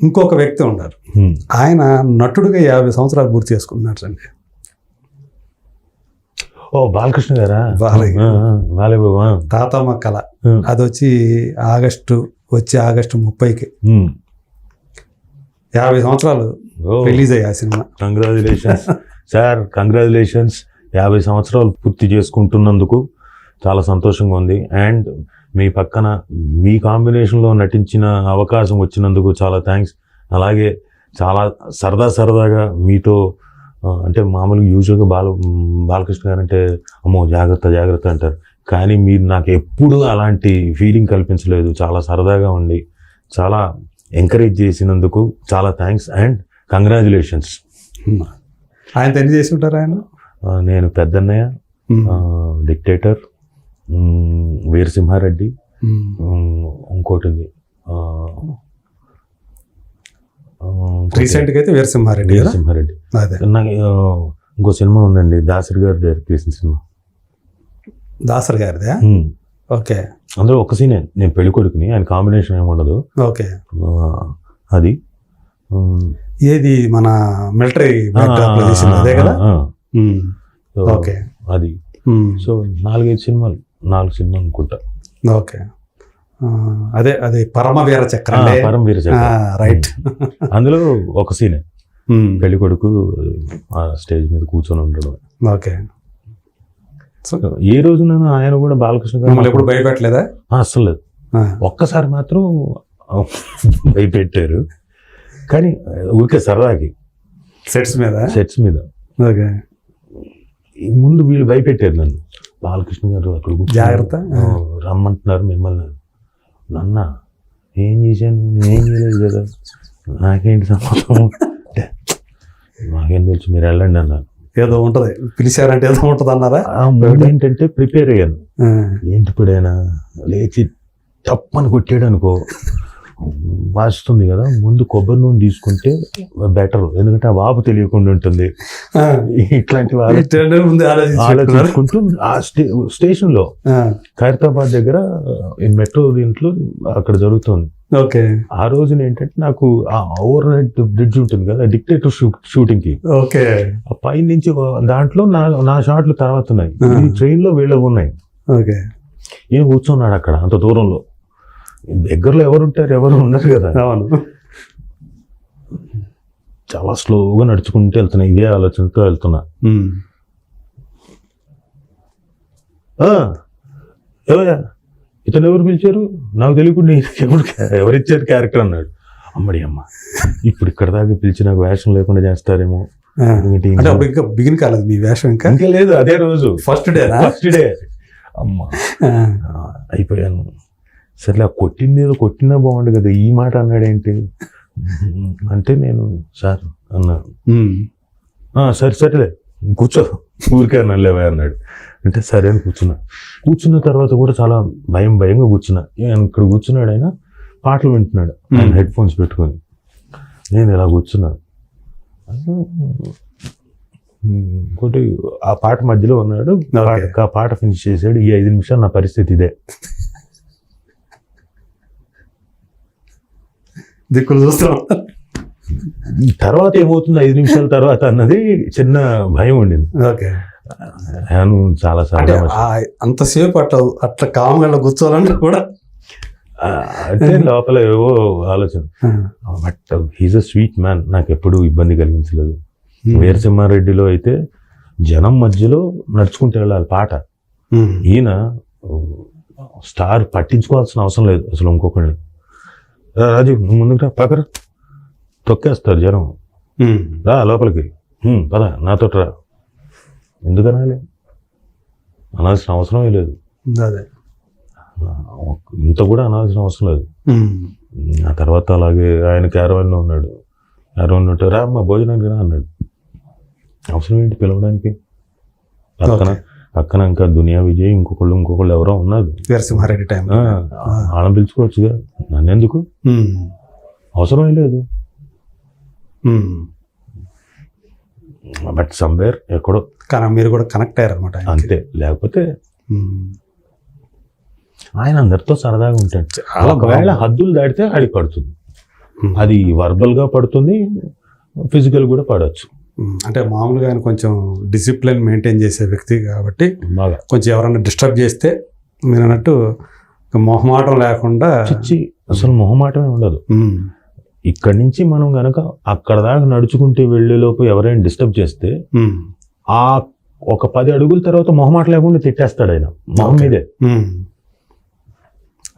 ఇంకొక వ్యక్తి ఉన్నారు. ఆయన నటుడుగా యాభై సంవత్సరాలు పూర్తి చేసుకున్నాడు అండి ఓ బాలకృష్ణ గారా? బాలయ్య. తాతమ్మ కళ. అది వచ్చి ఆగస్టు వచ్చి ఆగస్టు ముప్పైకి. యాభై సంవత్సరాలు రిలీజ్ అయ్యా సినిమా. కంగ్రాచులేషన్స్ సార్ కంగ్రాచులేషన్స్ యాభై సంవత్సరాలు పూర్తి చేసుకుంటున్నందుకు చాలా సంతోషంగా ఉంది. అండ్ మీ పక్కన మీ కాంబినేషన్లో నటించిన అవకాశం వచ్చినందుకు చాలా థ్యాంక్స్ అలాగే చాలా సరదా సరదాగా మీతో అంటే మామూలుగా యూజువల్గా బాల బాలకృష్ణ గారు అంటే అమ్మో జాగ్రత్త జాగ్రత్త అంటారు. కానీ మీరు నాకు ఎప్పుడూ అలాంటి ఫీలింగ్ కల్పించలేదు. చాలా సరదాగా ఉండి చాలా ఎంకరేజ్ చేసినందుకు చాలా థ్యాంక్స్ అండ్ కంగ్రాచులేషన్స్ ఆయన ఎన్ని చేసి ఉంటారు ఆయన? నేను పెద్దన్నయ్య డిక్టేటర్ వీరసింహారెడ్డి. ఇంకోటి ఉంది ఆ, ఆ, ఇంకోటి. రీసెంట్గా అయితే వీరసింహారెడ్డి వీరసింహారెడ్డి. అదే. నాకు ఇంకో సినిమా ఉందండి దాసరి గారు డైరెక్ట్ చేసిన సినిమా. దాసర్ గారిదే? ఓకే. అందులో ఒక సీనే నేను పెళ్ళి కొడుకుని ఆయన కాంబినేషన్ ఏమి ఉండదు. ఓకే. అది. ఏది మన మిలిటరీ అదే కదా? ఓకే. అది. సో నాలుగైదు సినిమాలు. నాలుగు సినిమాలు అనుకుంటా. ఓకే. అదే అదే పరమవీర చక్ర ఆ, పరం వీర చక్ర. రైట్. అందులో ఒక సీనే. పెళ్ళి కొడుకు ఆ స్టేజ్ మీద కూర్చొని ఉండడం. ఓకే. సో ఏ రోజున ఆయన కూడా బాలకృష్ణ గారు ఎప్పుడు భయపెట్టలేదా? ఆ, అస్సలు లేదు. ఒక్కసారి మాత్రం భయపెట్టారు. కానీ ఊరికే సరదాకి. సెట్స్ మీద? సెట్స్ మీద. ఓకే. ముందు వీళ్ళు భయపెట్టారు నన్ను. బాలకృష్ణ గారు అక్కడ జాగ్రత్త. రమ్మంటున్నారు మిమ్మల్ని. నన్న ఏం చేశాను? ఏం చేయలేదు కదా? నాకేంటి సంబంధం? అంటే, నాకేం తెలుసు మీరు వెళ్ళండి అన్నారు. ఏదో ఉంటది. పిలిచారంటే ఏదో ఉంటది అన్నారా? మూడు ఏంటంటే ప్రిపేర్ అయ్యాను. ఏంటి ఇప్పుడైనా లేచి తప్పని కొట్టాడు అనుకో వాస్తుంది కదా ముందు కొబ్బరి నూనె తీసుకుంటే బెటర్ ఎందుకంటే ఆ వాపు తెలియకుండా ఉంటుంది. ఇట్లాంటి ఆలోచించుకుంటూ ఆ స్టే స్టేషన్లో ఖైరతాబాద్ దగ్గర మెట్రో దీంట్లో అక్కడ జరుగుతుంది. ఓకే. ఆ రోజున ఏంటంటే నాకు ఆ ఓవర్ హెడ్ బ్రిడ్జ్ ఉంటుంది కదా డిక్టేటర్ షూటింగ్కి. ఓకే. ఆ పై నుంచి దాంట్లో నా నా షాట్లు తర్వాత ఉన్నాయి. ట్రైన్లో వీళ్ళవి ఉన్నాయి. ఓకే. ఈయన కూర్చున్నాడు అక్కడ అంత దూరంలో. దగ్గరలో ఎవరు ఉంటారు ఎవరు ఉండరు కదా. అవును. చాలా స్లోగా నడుచుకుంటూ వెళ్తున్నా. ఇదే ఆలోచనతో వెళ్తున్నా. ఉమ్. "ఆ, ఎవరయ్యా ఇతను ఎవరు పిలిచారు? నాకు తెలియకుండా ఎవరు ఎవరిచ్చారు క్యారెక్టర్ అన్నాడు. అమ్మడి అమ్మ ఇప్పుడు ఇక్కడ దాకా పిలిచి నాకు వేషం లేకుండా చేస్తారేమో. ఇంకా బిగిన్ కాలేదు మీ వేషం ఇంకా? ఇంకా లేదు అదే రోజు. ఫస్ట్ డేనా ఫస్ట్ డే అమ్మ. అయిపోయాను. సర్లే ఆ కొట్టింది ఏదో కొట్టినా బాగుండు కదా ఈ మాట అన్నాడేంటి? అంటే నేను సార్ అన్నా ఉమ్. "ఆ, సరే సరేలే కూర్చో ఊరికే నల్లేవా అన్నాడు. అంటే సరే అని కూర్చున్నా. కూర్చున్న తర్వాత కూడా చాలా భయం భయంగా కూర్చున్నా. ఇక్కడ కూర్చున్నాడు ఆయన పాటలు వింటున్నాడు ఆయన. హెడ్ ఫోన్స్ పెట్టుకొని. నేను ఇలా కూర్చున్నా. ఇంకోటి ఆ పాట మధ్యలో ఉన్నాడు ఆ పాట ఫినిష్ చేశాడు ఈ ఐదు నిమిషాలు నా పరిస్థితి ఇదే. దిక్కులు చూస్తున్నాం. ఈ తర్వాత ఏమవుతుంది? ఐదు నిమిషాల తర్వాత అన్నది చిన్న భయం ఉండింది. ఓకే. నేను చాలా అంటే అంతసేపు అట్లా అట్లా కామ్గా కూర్చోవాలంటే కూడా. అంటే లోపల ఏవో ఆలోచన. But he's a sweet man. నాకు ఎప్పుడూ ఇబ్బంది కలిగించలేదు. వీరసింహారెడ్డిలో అయితే జనం మధ్యలో నడుచుకుంటూ వెళ్ళాలి పాట. ఈయన స్టార్ పట్టించుకోవాల్సిన అవసరం లేదు. అసలు ఇంకొకటి రాజు ముందుకు రా పక్కన తొక్కేస్తారు జనం. రా లోపలికి. "హ్మ్, పద నాతో రా. ఎందుకనాలి అనాల్సిన అవసరమే లేదు. అదే. ఇంత కూడా అనాల్సిన అవసరం లేదు. ఆ తర్వాత అలాగే ఆయన క్యారవాన్లో ఉన్నాడు. క్యారవాన్ ఉంటే రా అమ్మ భోజనానికి రా అన్నాడు. అవసరం ఏంటి పిలవడానికి? పక్కన. పక్కన ఇంకా దునియా విజయ్ ఇంకొకళ్ళు ఇంకొకళ్ళు ఎవరో ఉన్నారు. వీరసింహారెడ్డి టైం. వాళ్ళని పిలుచుకోవచ్చుగా. నన్ను ఎందుకు ఉమ్. అవసరమే లేదు. బట్ సమ్వేర్ ఎక్కడో. మీరు కూడా కనెక్ట్ అయ్యారు అనమాట అంతే. లేకపోతే ఆయన అందరితో సరదాగా ఉంటాడు. ఒకవేళ. హద్దులు దాటితే ఆడికి పడుతుంది. అది వర్బల్గా పడుతుంది ఫిజికల్ కూడా పడవచ్చు అంటే మామూలుగా ఆయన కొంచెం డిసిప్లిన్ మెయింటైన్ చేసే వ్యక్తి కాబట్టి బాగా. కొంచెం ఎవరైనా డిస్టర్బ్ చేస్తే మీరు అన్నట్టు మొహమాటం లేకుండా అసలు మొహమాటమే ఉండదు. ఇక్కడి నుంచి మనం గనక అక్కడ దాకా నడుచుకుంటూ వెళ్ళేలోపు ఎవరైనా డిస్టర్బ్ చేస్తే ఆ ఒక పది అడుగుల తర్వాత మొహమాట లేకుండా తిట్టేస్తాడు ఆయన. మొహం. మీదే.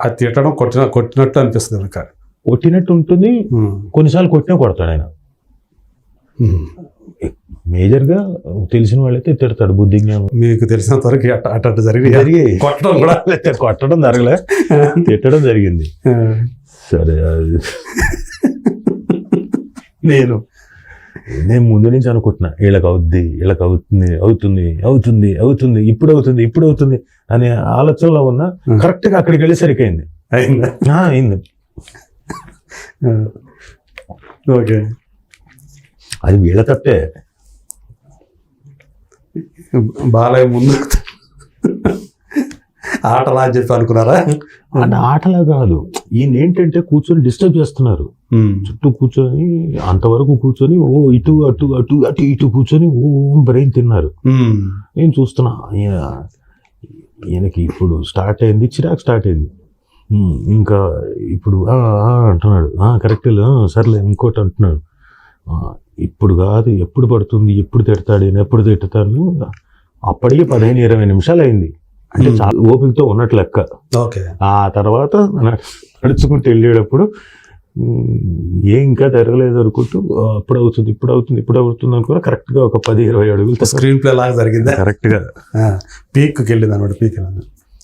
అది తిట్టడం కొట్టిన కొట్టినట్టు అనిపిస్తుంది కనుక కొట్టినట్టు ఉంటుంది. కొన్నిసార్లు కొట్టినా కొడతాడు ఆయన. మేజర్గా తెలిసిన వాళ్ళైతే తిడతాడు బుద్ధి జ్ఞానం. మీకు తెలిసినంత వరకు అట్ట జరిగి. కొట్టడం కూడా కొట్టడం జరగలే. తిట్టడం జరిగింది. సరే అది. నేను. నేను ముందు నుంచి అనుకుంటున్నా వీళ్ళకి అవుద్ది వీళ్ళకి అవుతుంది అవుతుంది అవుతుంది అవుతుంది ఇప్పుడు అవుతుంది ఇప్పుడు అవుతుంది అనే ఆలోచనలో ఉన్నా Hmm. కరెక్ట్గా అక్కడికి వెళ్ళేసరికి అయింది? అయిందా. అయింది ఓకే. అది వీళ్ళ తప్పే. బాలయ్య ముందు ఆటలా అని చెప్పి అనుకున్నారా? అంటే ఆటలా కాదు. ఈయన ఏంటంటే కూర్చొని డిస్టర్బ్ చేస్తున్నారు. చుట్టూ కూర్చొని అంతవరకు కూర్చొని ఓ ఇటు అటు అటు అటు ఇటు కూర్చొని ఓ బ్రెయిన్ తిన్నారు. నేను చూస్తున్నా. ఈయన ఈయనకి ఇప్పుడు స్టార్ట్ అయింది చిరాకు స్టార్ట్ అయింది. ఇంకా ఇప్పుడు అంటున్నాడు. "ఆ, కరెక్ట్ సర్లే ఇంకోటి అంటున్నాడు. "ఆ, ఇప్పుడు కాదు ఎప్పుడు పడుతుంది ఎప్పుడు తిడతాడు ఈయన ఎప్పుడు తిడతాను? అప్పటికి పదిహేను ఇరవై నిమిషాలు అయింది అంటే. చాలా ఓపికతో ఉన్నట్లు లెక్క. ఓకే. ఆ తర్వాత నడుచుకుంటూ వెళ్ళేటప్పుడు ఏం ఇంకా తిరగలేదు అనుకుంటూ "ఆ, అప్పుడు అవుతుంది ఇప్పుడు అవుతుంది ఇప్పుడు అవుతుంది అనుకున్నా కరెక్ట్గా ఒక పది ఇరవై అడుగులు స్క్రీన్ ప్లే లాగా జరిగిందా? కరెక్ట్గా. పీక్ వెళ్ళింది అనమాట పీక్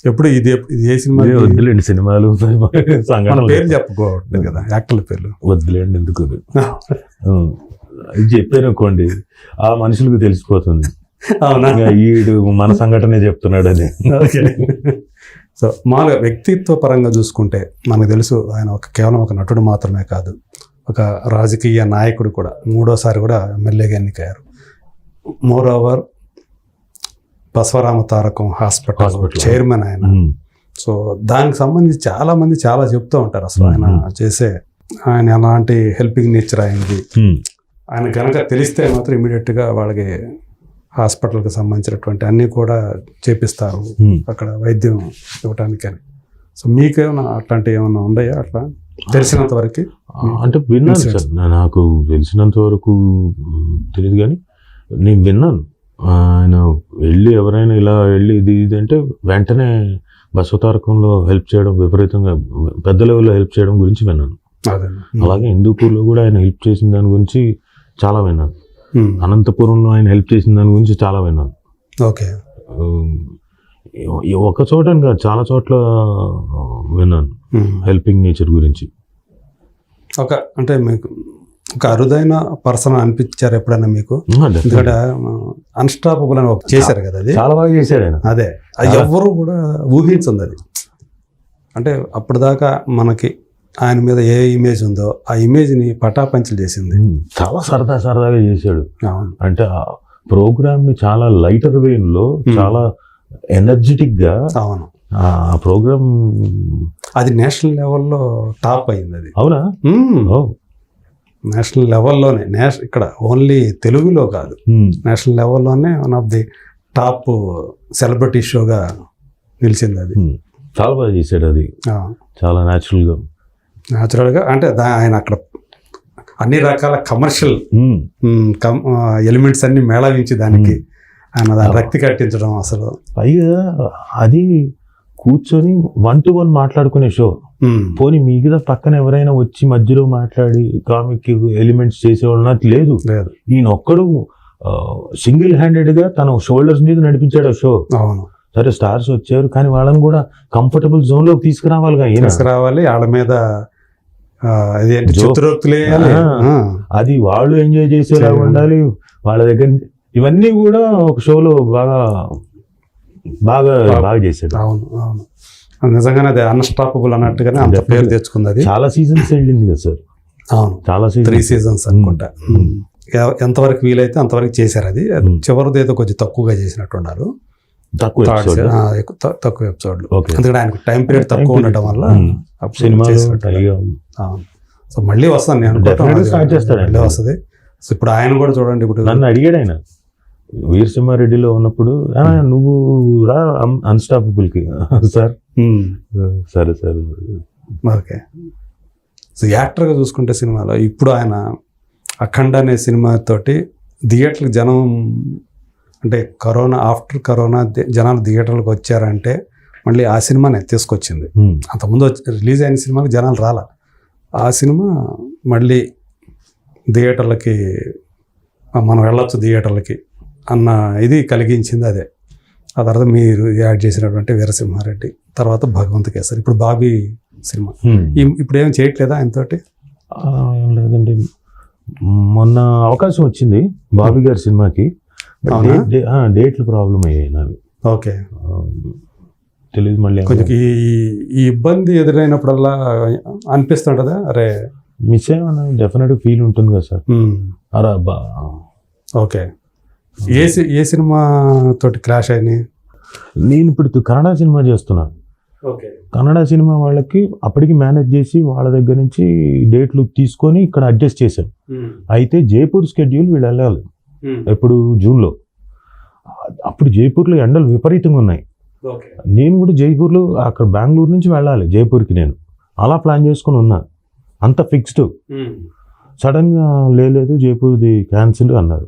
ఎప్పుడు ఇది ఇది ఏ సినిమా వద్దులేండి సినిమాలు మన సంఘటనలు. పేరు చెప్పుకోవట్లేదు కదా యాక్టర్ల పేర్లు. వద్దులేండి ఎందుకు. ఇది చెప్పాను అనుకోండి ఆ మనుషులకు తెలిసిపోతుంది అవునా ఇంకా ఈడు మన సంఘటనే చెప్తున్నాడు అని ఓకే సో మామూలుగా వ్యక్తిత్వ పరంగా చూసుకుంటే మనకు తెలుసు ఆయన ఒక కేవలం ఒక నటుడు మాత్రమే కాదు ఒక రాజకీయ నాయకుడు కూడా మూడోసారి కూడా ఎమ్మెల్యేగా ఎన్నికయ్యారు more over Basavarama Tarakam hospital. Chairman ఆయన. సో దానికి సంబంధించి చాలా మంది చాలా చెప్తూ ఉంటారు అసలు ఆయన. చేసే ఆయన ఎలాంటి హెల్పింగ్ నేచర్ అయింది. ఆయన కనుక తెలిస్తే మాత్రం ఇమీడియట్గా వాళ్ళకి హాస్పిటల్కి సంబంధించినటువంటి అన్నీ కూడా చేపిస్తారు. అక్కడ వైద్యం ఇవ్వటానికి అని. సో మీకేమైనా అట్లాంటివి ఏమైనా ఉన్నాయా అట్లా? తెలిసినంత వరకు అంటే విన్నాను. సార్. నాకు తెలిసినంత వరకు తెలియదు కానీ నేను విన్నాను. ఆయన వెళ్ళి ఎవరైనా ఇలా వెళ్ళి ఇది ఇది అంటే వెంటనే బసవతారకంలో హెల్ప్ చేయడం విపరీతంగా పెద్ద లెవెల్లో హెల్ప్ చేయడం గురించి విన్నాను. అలాగే హిందూపూర్లో కూడా ఆయన హెల్ప్ చేసిన దాని గురించి చాలా విన్నాను. మ్మ్. అనంతపురంలో ఆయన హెల్ప్ చేసిన దాని గురించి చాలా విన్నాను. ఓకే. ఈ ఒక చోట కాదు చాలా చోట్ల విన్నాను. హెల్పింగ్ నేచర్ గురించి. ఒక అంటే మీకు ఒక అరుదైన పర్సన్ అనిపించారు ఎప్పుడైనా మీకు. ఎందుకంటే అన్స్టాపబుల్ అని ఒక చేశారు కదా అది? చాలా బాగా చేశాడు ఆయన. అదే. అది ఎవ్వరూ కూడా ఊహించింది అది. అంటే అప్పటిదాకా మనకి ఆయన మీద ఏ ఇమేజ్ ఉందో ఆ ఇమేజ్ని పటాపంచలు చేసింది. చాలా సరదా సరదాగా చేశాడు. అవును. అంటే ఆ ప్రోగ్రామ్ని చాలా లైటర్ వేన్లో Hmm. చాలా ఎనర్జెటిక్గా అవును. ఆ ప్రోగ్రామ్ అది నేషనల్ లెవెల్లో టాప్ అయింది అది. అవునా? నేషనల్ లెవెల్లోనే నేష ఇక్కడ ఓన్లీ తెలుగులో కాదు. National లెవెల్లోనే one of the top celebrity షోగా నిలిచింది అది. చాలా బాగా చేశాడు అది. చాలా న్యాచురల్గా. న్యాచురల్గా అంటే ఆయన అక్కడ అన్ని రకాల కమర్షియల్ ఎలిమెంట్స్ అన్ని మేళవించి దానికి ఆయన దాని రక్తి కట్టించడం అసలు. పైగా అది కూర్చొని వన్ టు వన్ మాట్లాడుకునే షో. పోనీ మిగతా పక్కన ఎవరైనా వచ్చి మధ్యలో మాట్లాడి కామిక్ ఎలిమెంట్స్ చేసేవాళ్ళు నాకు లేదు. ఈయన ఒక్కడు సింగిల్ హ్యాండెడ్గా తన షోల్డర్స్ మీద నడిపించాడు ఆ షో అవును. సరే స్టార్స్ వచ్చారు కానీ వాళ్ళని కూడా కంఫర్టబుల్ జోన్లోకి తీసుకురావాలిగా ఈయన తీసుకురావాలి వాళ్ళ మీద అదేంటి చిత్రోక్తులు. అది వాళ్ళు ఎంజాయ్ చేసేలా. ఉండాలి వాళ్ళ దగ్గర ఇవన్నీ కూడా ఒక షోలో బాగా బాగా బాగా. చేశాడు. అవును అవును. నిజంగానే అది అన్స్టాపబుల్ అన్నట్టుగానే అంత పేరు. తెచ్చుకుంది అది. చాలా సీజన్స్ వెళ్ళింది కదా సార్. అవును. చాలా త్రీ సీజన్స్ సీజన్స్ అనుకుంటా. మ్మ్. ఎ- ఎంతవరకు వీలైతే అంతవరకు చేశారు అది. చివరిది ఏదో కొంచెం తక్కువగా చేసినట్టున్నారు తక్కువ తక్కువ ఎపిసోడ్లు. ఎందుకంటే ఆయనకు టైం పీరియడ్ తక్కువ. ఉండటం వల్ల అవును సో మళ్ళీ వస్తాను నేను start చేస్తాడు మళ్ళీ. వస్తుంది. సో ఇప్పుడు ఆయన కూడా చూడండి ఇప్పుడు. నన్ను అడిగాడు ఆయన. వీరసింహారెడ్డిలో ఉన్నప్పుడు "ఆ, నువ్వు రా అన్స్టాపబుల్కి. సార్. సరే సరే. ఓకే. సో యాక్టర్గా చూసుకుంటే సినిమాలో ఇప్పుడు ఆయన అఖండ అనే సినిమా తోటి థియేటర్కి జనం అంటే కరోనా ఆఫ్టర్ కరోనా జనాలు థియేటర్లకు వచ్చారంటే మళ్ళీ ఆ సినిమానే తీసుకొచ్చింది. అంతకుముందు రిలీజ్ అయిన సినిమాకి జనాలు రాల. ఆ సినిమా మళ్ళీ థియేటర్లకి మనం వెళ్ళొచ్చు థియేటర్లకి అన్న ఇది కలిగించింది అదే. ఆ తర్వాత మీరు యాడ్ చేసినటువంటి వీరసింహారెడ్డి తర్వాత భగవంత్ కేసరి. ఇప్పుడు బాబీ సినిమా. ఇప్పుడు ఏం చేయట్లేదా ఆయనతోటి? లేదండి. మొన్న అవకాశం వచ్చింది బాబీ గారి సినిమాకి. డేట్లు ప్రాబ్లం అయ్యాయి నావి. ఓకే. ఆ, తెలీదు మళ్ళీ కొంచెం ఈ ఇబ్బంది ఎదురైనప్పుడల్లా అనిపిస్తుంటదా? అరే. మిస్ అయ్యామని డెఫినెట్ ఫీల్ ఉంటుంది కదా సార్. అరా బా. ఓకే. ఏ ఏ సినిమా తోటి క్లాష్ అయినాయి నేను ఇప్పుడు కన్నడ సినిమా చేస్తున్నాను. ఓకే. కన్నడ సినిమా వాళ్ళకి అప్పటికి మేనేజ్ చేసి వాళ్ళ దగ్గర నుంచి డేట్లు తీసుకొని ఇక్కడ అడ్జస్ట్ చేశాను. అయితే జైపూర్ స్కెడ్యూల్ వీళ్ళు వెళ్ళాలి. ఎప్పుడు జూన్లో. అప్పుడు జైపూర్లో ఎండలు విపరీతంగా ఉన్నాయి. నేను కూడా జైపూర్లో అక్కడ బెంగళూరు నుంచి వెళ్ళాలి జైపూర్కి నేను. అలా ప్లాన్ చేసుకొని ఉన్నా. అంత ఫిక్స్డ్. సడన్గా లేదు జైపూర్ది క్యాన్సిల్ అన్నారు.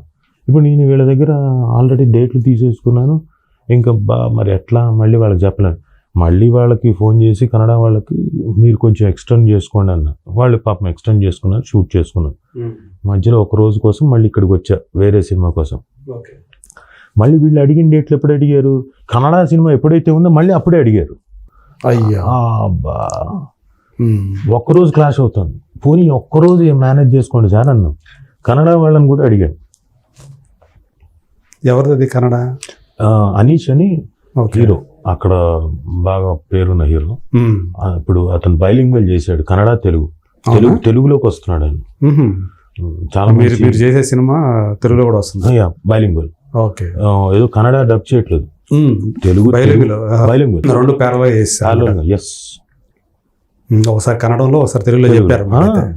ఇప్పుడు నేను వీళ్ళ దగ్గర ఆల్రెడీ డేట్లు తీసేసుకున్నాను. ఇంకా బా మరి ఎట్లా మళ్ళీ వాళ్ళకి చెప్పలేను. మళ్ళీ వాళ్ళకి ఫోన్ చేసి కన్నడ వాళ్ళకి మీరు కొంచెం ఎక్స్టెండ్ చేసుకోండి అన్న. వాళ్ళు పాపం ఎక్స్టెండ్ చేసుకున్నారు షూట్ చేసుకున్నారు. మధ్యలో ఒక రోజు కోసం మళ్ళీ ఇక్కడికి వచ్చా వేరే సినిమా కోసం. మళ్ళీ వీళ్ళు అడిగిన డేట్లు ఎప్పుడు అడిగారు? కన్నడ సినిమా ఎప్పుడైతే ఉందో మళ్ళీ అప్పుడే అడిగారు. అయ్యా. అబ్బా. ఒక్కరోజు క్లాష్ అవుతుంది. పోనీ ఒక్కరోజు మేనేజ్ చేసుకోండి సార్ అన్నాం. కన్నడ వాళ్ళని కూడా అడిగాను. ఎవరిది కన్నడ? అనీష్ అని హీరో అక్కడ బాగా పేరున్న హీరో. ఆ, ఇప్పుడు అతను బైలింగ్వెల్ చేశాడు కన్నడ తెలుగు. తెలుగు? తెలుగులోకి వస్తున్నాడు ఆయన. ఉహుం. చాలా మీరు మీరు చేసే సినిమా తెలుగులో కూడా వస్తుంది. బైలింగ్వెల్ ఓకే ఏదో కన్నడ డబ్ చేయట్లేదు. తెలుగు బైలింగ్వెల్ రెండు పేర్లో చేస్తారు ఎస్ ఒకసారి కన్నడంలో ఒకసారి తెలుగులో. చెప్పారు.